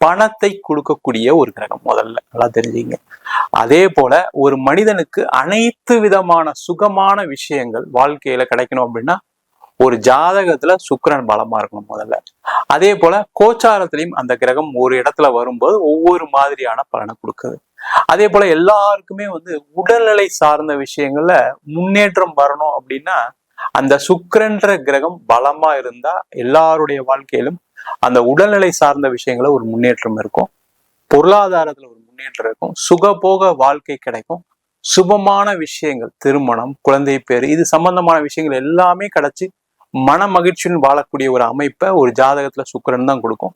பணத்தை கொடுக்கக்கூடிய ஒரு கிரகம் முதல்ல. நல்லா தெரிஞ்சுங்க. அதே போல ஒரு மனிதனுக்கு அனைத்து விதமான சுகமான விஷயங்கள் வாழ்க்கையில கிடைக்கணும் அப்படின்னா ஒரு ஜாதகத்துல சுக்கரன் பலமா இருக்கணும் முதல்ல. அதே போல கோச்சாரத்திலையும் அந்த கிரகம் ஒரு இடத்துல வரும்போது ஒவ்வொரு மாதிரியான பலனை கொடுக்குது. அதே போல எல்லாருக்குமே வந்து உடல்நிலை சார்ந்த விஷயங்கள்ல முன்னேற்றம் வரணும் அப்படின்னா அந்த சுக்கரன்ற கிரகம் பலமா இருந்தா எல்லாருடைய வாழ்க்கையிலும் அந்த உடல்நிலை சார்ந்த விஷயங்கள ஒரு முன்னேற்றம் இருக்கும். பொருளாதாரத்துல ஒரு முன்னேற்றம் இருக்கும். சுகபோக வாழ்க்கை கிடைக்கும். சுபமான விஷயங்கள் திருமணம் குழந்தை பேரு இது சம்பந்தமான விஷயங்கள் எல்லாமே கிடைச்சி மன மகிழ்ச்சியுடன் வாழக்கூடிய ஒரு அமைப்பை ஒரு ஜாதகத்துல சுக்கரன் தான் கொடுக்கும்.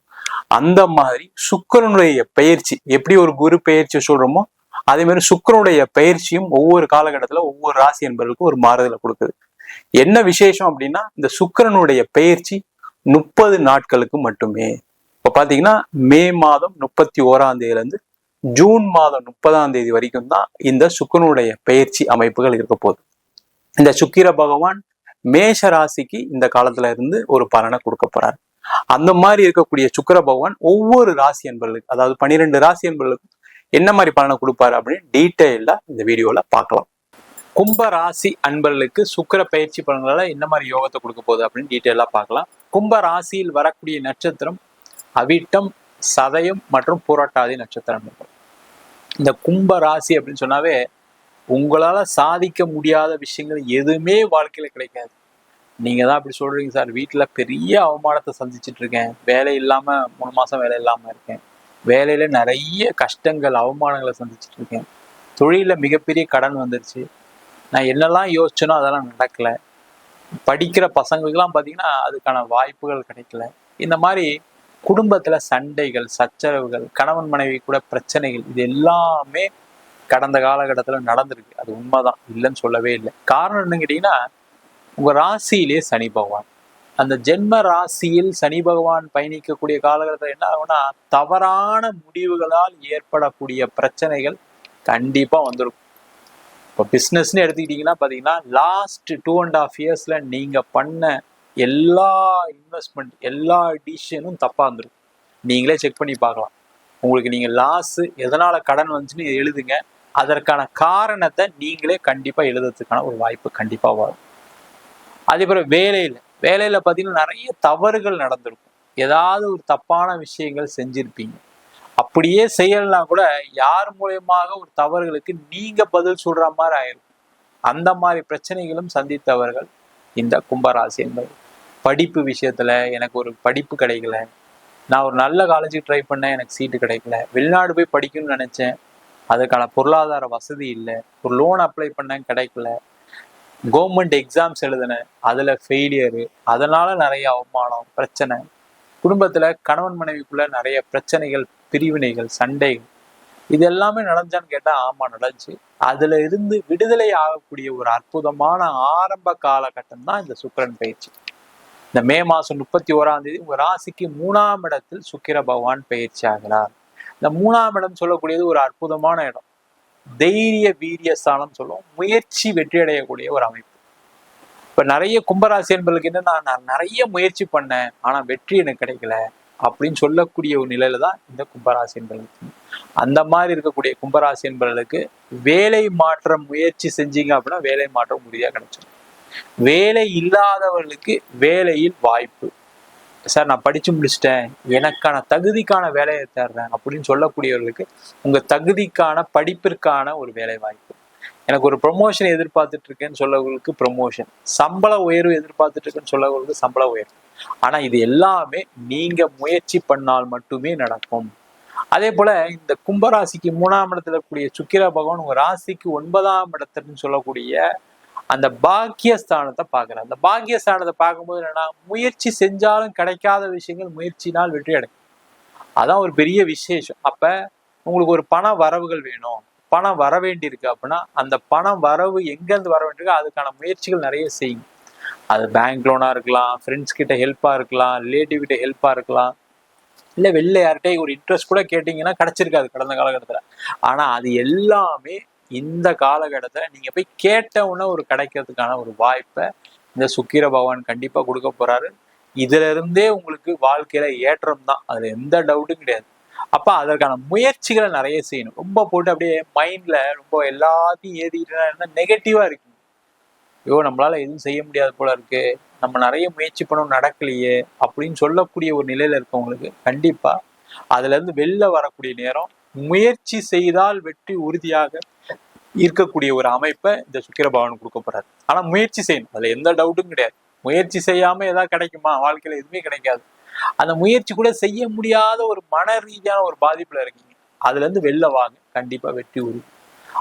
அந்த மாதிரி சுக்கிரனுடைய பயிற்சி எப்படி ஒரு குரு பயிற்சி சொல்றோமோ அதே மாதிரி சுக்கிரனுடைய பயிற்சியும் ஒவ்வொரு காலகட்டத்துல ஒவ்வொரு ராசி என்பவர்களுக்கும் ஒரு மாறுதலை கொடுக்குது. என்ன விசேஷம் அப்படின்னா இந்த சுக்கிரனுடைய பயிற்சி முப்பது நாட்களுக்கு மட்டுமே. இப்ப பாத்தீங்கன்னா மே மாதம் முப்பத்தி ஓராம் தேதியில இருந்து ஜூன் மாதம் முப்பதாம் தேதி வரைக்கும் தான் இந்த சுக்கரனுடைய பயிற்சி அமைப்புகள் இருக்க போகுது. இந்த சுக்கிர பகவான் மேஷ ராசிக்கு இந்த காலத்துல இருந்து ஒரு பலனை கொடுக்க போறாரு. அந்த மாதிரி இருக்கக்கூடிய சுக்கிர பகவான் ஒவ்வொரு ராசி என்பர்களுக்கு அதாவது பன்னிரெண்டு ராசி என்பர்களுக்கும் என்ன மாதிரி பலனை கொடுப்பாரு அப்படின்னு டீட்டெயிலா இந்த வீடியோல பார்க்கலாம். கும்ப ராசி அன்பர்களுக்கு சுக்கிர பயிற்சி பலன்களால் என்ன மாதிரி யோகத்தை கொடுக்க போகுது அப்படின்னு டீட்டெயிலாக பார்க்கலாம். கும்ப ராசியில் வரக்கூடிய நட்சத்திரம் அவிட்டம் சதயம் மற்றும் பூரட்டாதி நட்சத்திரம் இந்த கும்ப ராசி அப்படின்னு சொன்னாவே உங்களால் சாதிக்க முடியாத விஷயங்கள் எதுவுமே வாழ்க்கையில் கிடைக்காது. நீங்க தான் அப்படி சொல்றீங்க சார். வீட்டில் பெரிய அவமானத்தை சந்திச்சுட்டு இருக்கேன். வேலை இல்லாம மூணு மாசம் வேலை இல்லாமல் இருக்கேன். வேலையில நிறைய கஷ்டங்கள் அவமானங்களை சந்திச்சுட்டு இருக்கேன். தொழிலில் மிகப்பெரிய கடன் வந்துருச்சு. நான் என்னெல்லாம் யோசிச்சேனோ அதெல்லாம் நடக்கல. படிக்கிற பசங்களுக்கெல்லாம் பார்த்தீங்கன்னா அதுக்கான வாய்ப்புகள் கிடைக்கல. இந்த மாதிரி குடும்பத்தில் சண்டைகள் சச்சரவுகள் கணவன் மனைவி கூட பிரச்சனைகள் இது எல்லாமே கடந்த காலகட்டத்தில் நடந்திருக்கு. அது உண்மைதான். இல்லைன்னு சொல்லவே இல்லை. காரணம் என்னன்னு கேட்டிங்கன்னா உங்கள் ராசியிலே சனி பகவான். அந்த ஜென்ம ராசியில் சனி பகவான் பயணிக்கக்கூடிய காலகட்டத்தில் என்ன ஆகும்னா தவறான முடிவுகளால் ஏற்படக்கூடிய பிரச்சனைகள் கண்டிப்பாக வந்திருக்கும் இப்போ பிஸ்னஸ்னு எடுத்துக்கிட்டிங்கன்னா பார்த்தீங்கன்னா லாஸ்ட் டூ அண்ட் ஆஃப் இயர்ஸில் நீங்கள் பண்ண எல்லா இன்வெஸ்ட்மெண்ட் எல்லா டிசிஷனும் தப்பாக இருந்திருக்கும். நீங்களே செக் பண்ணி பார்க்கலாம். உங்களுக்கு நீங்கள் லாஸு எதனால் கடன் வந்துச்சுன்னு எழுதுங்க. அதற்கான காரணத்தை நீங்களே கண்டிப்பாக எழுதுறதுக்கான ஒரு வாய்ப்பு கண்டிப்பாக வரும். அதே போல் வேலையில் வேலையில் பார்த்தீங்கன்னா நிறைய தவறுகள் நடந்திருக்கும். ஏதாவது ஒரு தப்பான விஷயங்கள் செஞ்சுருப்பீங்க. அப்படியே செய்யலனா கூட யார் மூலியமாக ஒரு தவறுகளுக்கு நீங்க பதில் சொல்ற மாதிரி ஆயிரும். அந்த மாதிரி பிரச்சனைகளும் சந்தித்தவர்கள் இந்த கும்பராசி என்பது. படிப்பு விஷயத்துல எனக்கு ஒரு படிப்பு கிடைக்கல. நான் ஒரு நல்ல காலேஜுக்கு ட்ரை பண்ணேன் எனக்கு சீட்டு கிடைக்கல. வெளிநாடு போய் படிக்கணும்னு நினைச்சேன். அதுக்கான பொருளாதார வசதி இல்லை. ஒரு லோன் அப்ளை பண்ணேன் கிடைக்கல. கவர்மெண்ட் எக்ஸாம்ஸ் எழுதினேன். அதுல ஃபெயிலியரு அதனால நிறைய அவமானம் பிரச்சனை. குடும்பத்துல கணவன் மனைவிக்குள்ள நிறைய பிரச்சனைகள் பிரிவினைகள் சண்டைகள் இது எல்லாமே நடந்தான்னு கேட்டால் ஆமாம் நடந்துச்சு. அதுல இருந்து விடுதலை ஆகக்கூடிய ஒரு அற்புதமான ஆரம்ப காலகட்டம் தான் இந்த சுக்கிரன் பயிற்சி. இந்த மே மாசம் முப்பத்தி ஓராம் தேதி உங்க ராசிக்கு மூணாம் இடத்தில் சுக்கிர பகவான் பயிற்சி ஆகிறார். இந்த மூணாம் இடம் சொல்லக்கூடியது ஒரு அற்புதமான இடம். தைரிய வீரிய ஸ்தானம் சொல்லுவோம் முயற்சி வெற்றி அடையக்கூடிய ஒரு அமைப்பு. இப்ப நிறைய கும்பராசி என்பதுக்கு என்னன்னா நான் நிறைய முயற்சி பண்ணேன் ஆனா வெற்றி எனக்கு கிடைக்கல. அப்படின்னு சொல்லக்கூடிய ஒரு நிலையில தான் இந்த கும்பராசி என்பர்களுக்கு அந்த மாதிரி இருக்கக்கூடிய கும்பராசி என்பவர்களுக்கு வேலை மாற்றம் முயற்சி செஞ்சீங்க அப்படின்னா வேலை மாற்றம் உறுதியாக கிடைச்சிடும் வேலை இல்லாதவர்களுக்கு வேலையில் வாய்ப்பு. சார் நான் படிச்சு முடிச்சிட்டேன். எனக்கான தகுதிக்கான வேலையை தேடுறேன் அப்படின்னு சொல்லக்கூடியவர்களுக்கு உங்க தகுதிக்கான படிப்பிற்கான ஒரு வேலை வாய்ப்பு. எனக்கு ஒரு ப்ரொமோஷன் எதிர்பார்த்துட்டு இருக்கேன்னு சொல்லவங்களுக்கு ப்ரொமோஷன் சம்பள உயர்வு எதிர்பார்த்துட்டு இருக்கேன்னு சொல்லவங்களுக்கு சம்பள உயர்வு. ஆனா இது எல்லாமே நீங்க முயற்சி பண்ணால் மட்டுமே நடக்கும். அதே போல இந்த கும்பராசிக்கு மூணாம் இடத்துல கூடிய சுக்கிர பகவான் உங்க ராசிக்கு ஒன்பதாம் இடத்துன்னு சொல்லக்கூடிய அந்த பாக்கியஸ்தானத்தை பார்க்குறேன் அந்த பாக்கியஸ்தானத்தை பார்க்கும்போது என்னன்னா முயற்சி செஞ்சாலும் கிடைக்காத விஷயங்கள் முயற்சினால் வெற்றி அடையும் அதான் ஒரு பெரிய விசேஷம். அப்ப உங்களுக்கு ஒரு பண வரவுகள் வேணும். பணம் வர வேண்டியிருக்கு அப்படின்னா அந்த பணம் வரவு எங்கேருந்து வர வேண்டியிருக்கோ அதுக்கான முயற்சிகள் நிறைய செய்யும் அது பேங்க் லோனாக இருக்கலாம் ஃப்ரெண்ட்ஸ் கிட்ட ஹெல்ப்பாக இருக்கலாம் ரிலேட்டிவ் கிட்ட ஹெல்ப்பாக இருக்கலாம். இல்லை வெளில யார்கிட்டே ஒரு இன்ட்ரெஸ்ட் கூட கேட்டிங்கன்னா கிடச்சிருக்காது கடந்த காலகட்டத்தில். ஆனால் அது எல்லாமே இந்த காலகட்டத்தை நீங்கள் போய் கேட்ட உடனே ஒரு கிடைக்கிறதுக்கான ஒரு வாய்ப்பை இந்த சுக்கிர பகவான் கண்டிப்பாக கொடுக்க போகிறாரு இதுல இருந்தே உங்களுக்கு வாழ்க்கையில ஏற்றம் தான். அதுல எந்த டவுட்டும் கிடையாது. அப்ப அதற்கான முயற்சிகளை நிறைய செய்யணும். ரொம்ப போட்டு அப்படியே மைண்ட்ல ரொம்ப எல்லாத்தையும் ஏறிட்டு நெகட்டிவாக இருக்கு. ஐயோ நம்மளால எதுவும் செய்ய முடியாது போல இருக்கு. நம்ம நிறைய முயற்சி பண்ணவும் நடக்கலையே அப்படின்னு சொல்லக்கூடிய ஒரு நிலையில இருக்கவங்களுக்கு கண்டிப்பா அதுல இருந்து வெளில வரக்கூடிய நேரம் முயற்சி செய்தால் வெற்றி உறுதியாக இருக்கக்கூடிய ஒரு அமைப்பை இந்த சுக்கிர பகவான் கொடுக்க போறாரு. ஆனா முயற்சி செய்யணும். அதுல எந்த டவுட்டும் கிடையாது. முயற்சி செய்யாம ஏதாவது கிடைக்குமா? வாழ்க்கையில எதுவுமே கிடைக்காது. அந்த முயற்சி கூட செய்ய முடியாத ஒரு மன ரீதியான ஒரு பாதிப்புல இருக்கீங்க. அதுல இருந்து வெளில வாங்க. கண்டிப்பா வெற்றி உரு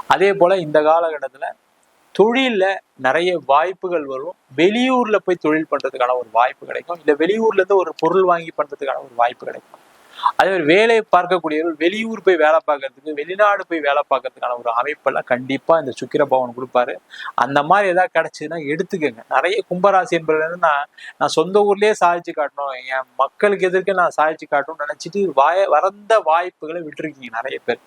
அதே போல இந்த காலகட்டத்துல தொழில்ல நிறைய வாய்ப்புகள் வரும். வெளியூர்ல போய் தொழில் பண்றதுக்கான ஒரு வாய்ப்பு கிடைக்கும். இல்ல வெளியூர்ல இருந்து ஒரு பொருள் வாங்கி பண்றதுக்கான ஒரு வாய்ப்பு கிடைக்கும். அதே மாதிரி வேலை பார்க்கக்கூடியவர்கள் வெளியூர் போய் வேலை பார்க்கறதுக்கு வெளிநாடு போய் வேலை பார்க்கறதுக்கான ஒரு அமைப்பெல்லாம் கண்டிப்பாக இந்த சுக்கிர பவன் கொடுப்பாரு. அந்த மாதிரி ஏதாவது கிடைச்சதுன்னா எடுத்துக்கோங்க. நிறைய கும்பராசி என்பது நான் நான் சொந்த ஊர்லயே சாதிச்சு காட்டணும். என் மக்களுக்கு எதிர்க்க நான் சாதிச்சு காட்டணும்னு நினைச்சிட்டு வாய வறந்த வாய்ப்புகளை விட்டுருக்கீங்க நிறைய பேர்.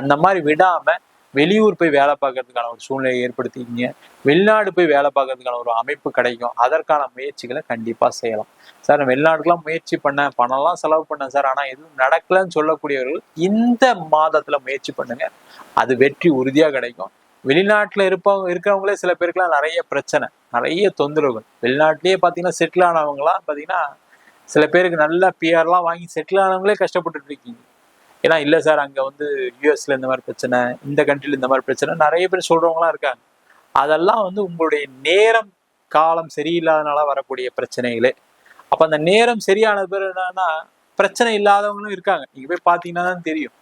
அந்த மாதிரி விடாம வெளியூர் போய் வேலை பார்க்கறதுக்கான ஒரு சூழ்நிலையை ஏற்படுத்திக்கிங்க. வெளிநாடு போய் வேலை பார்க்கறதுக்கான ஒரு அமைப்பு கிடைக்கும். அதற்கான முயற்சிகளை கண்டிப்பா செய்யலாம். சார் நான் வெளிநாட்டுக்கெல்லாம் முயற்சி பண்ணேன். பணம்லாம் செலவு பண்ணேன் சார். ஆனா எதுவும் நடக்கலன்னு சொல்லக்கூடியவர்கள் இந்த மாதத்துல முயற்சி பண்ணுங்க. அது வெற்றி உறுதியா கிடைக்கும். வெளிநாட்டுல இருப்பவங்க இருக்கிறவங்களே சில பேருக்குலாம் நிறைய பிரச்சனை நிறைய தொந்தரவுகள். வெளிநாட்டிலேயே பாத்தீங்கன்னா செட்டில் ஆனவங்களாம் பாத்தீங்கன்னா சில பேருக்கு நல்ல பிஆர்லாம் வாங்கி செட்டில் ஆனவங்களே கஷ்டப்பட்டுட்டு இருக்கீங்க. ஏன்னா இல்லை சார் அங்கே வந்து யூஎஸ்ல இந்த மாதிரி பிரச்சனை இந்த கண்ட்ரில இந்த மாதிரி பிரச்சனை நிறைய பேர் சொல்றவங்களாம் இருக்காங்க. அதெல்லாம் வந்து உங்களுடைய நேரம் காலம் சரியில்லாதனால வரக்கூடிய பிரச்சனைகளே. அப்போ அந்த நேரம் சரியான பேர் என்னன்னா பிரச்சனை இல்லாதவங்களும் இருக்காங்க. நீங்கள் போய் பார்த்தீங்கன்னா தான் தெரியும்.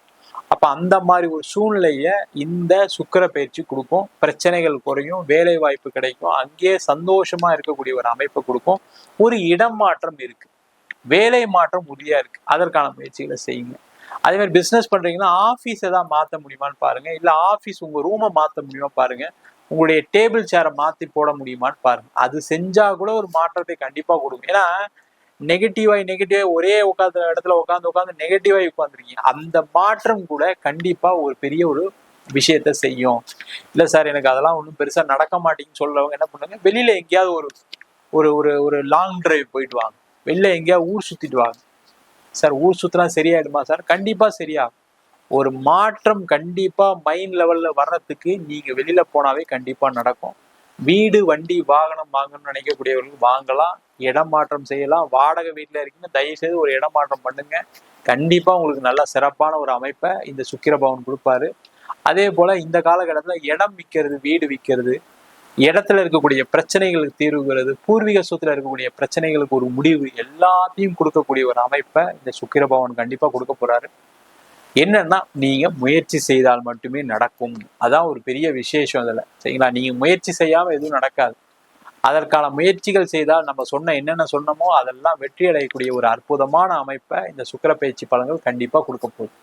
அப்போ அந்த மாதிரி ஒரு சூழ்நிலையை இந்த சுக்கர பயிற்சி கொடுக்கும். பிரச்சனைகள் குறையும் வேலை வாய்ப்பு கிடைக்கும். அங்கேயே சந்தோஷமாக இருக்கக்கூடிய ஒரு அமைப்பை கொடுக்கும். ஒரு இடம் மாற்றம் இருக்குது வேலை மாற்றம் உறுதியாக இருக்குது அதற்கான முயற்சிகளை செய்யுங்க. அதே மாதிரி பிஸ்னஸ் பண்றீங்கன்னா ஆஃபீஸ் ஏதாவது மாற்ற முடியுமான்னு பாருங்க. இல்லை ஆஃபீஸ் உங்க ரூமை மாற்ற முடியுமா பாருங்க. உங்களுடைய டேபிள் சேரை மாத்தி போட முடியுமான்னு பாருங்க. அது செஞ்சா கூட ஒரு மாற்றத்தை கண்டிப்பா கொடுக்கும். ஏன்னா நெகட்டிவாய் நெகட்டிவ் ஒரே உட்காந்த இடத்துல உட்காந்து உட்காந்து நெகட்டிவாய் உட்காந்துருக்கீங்க அந்த மாற்றம் கூட கண்டிப்பா ஒரு பெரிய ஒரு விஷயத்த செய்யும். இல்ல சார் எனக்கு அதெல்லாம் ஒன்றும் பெருசா நடக்க மாட்டேங்குன்னு சொல்றவங்க என்ன பண்ணுங்க வெளியில எங்கேயாவது ஒரு ஒரு ஒரு ஒரு லாங் டிரைவ் போயிட்டு வாங்க. வெளில எங்கேயாவது ஊர் சுத்திட்டு வாங்க. சார் ஊர் சுத்தினா சரியாயிடுமா சார்? கண்டிப்பா சரியாகும் ஒரு மாற்றம் கண்டிப்பா மைண்ட் லெவல்ல வர்றதுக்கு நீங்க வெளியில போனாவே கண்டிப்பா நடக்கும். வீடு வண்டி வாகனம் வாங்கணும்னு நினைக்கக்கூடியவர்கள் வாங்கலாம் இடம் மாற்றம் செய்யலாம். வாடகை வீட்டில் இருக்கீங்க தயவு செய்து ஒரு இடம் மாற்றம் பண்ணுங்க. கண்டிப்பா உங்களுக்கு நல்ல சிறப்பான ஒரு அமைப்பை இந்த சுக்கிர பவன் கொடுப்பாரு. அதே போல இந்த காலகட்டத்தில் இடம் விற்கிறது வீடு விற்கிறது இடத்துல இருக்கக்கூடிய பிரச்சனைகளுக்கு தீர்வுகிறது பூர்வீக சொத்துல இருக்கக்கூடிய பிரச்சனைகளுக்கு ஒரு முடிவு எல்லாத்தையும் கொடுக்கக்கூடிய ஒரு அமைப்பை இந்த சுக்கிரபவன் கண்டிப்பா கொடுக்க போறாரு. என்னன்னா நீங்க முயற்சி செய்தால் மட்டுமே நடக்கும். அதான் ஒரு பெரிய விசேஷம் அதுல. சரிங்களா? நீங்க முயற்சி செய்யாம எதுவும் நடக்காது. அதற்கான முயற்சிகள் செய்தால் நம்ம சொன்ன என்னென்ன சொன்னமோ அதெல்லாம் வெற்றி அடையக்கூடிய ஒரு அற்புதமான அமைப்பை இந்த சுக்கர பயிற்சி பலன்கள் கண்டிப்பா கொடுக்க போகுது.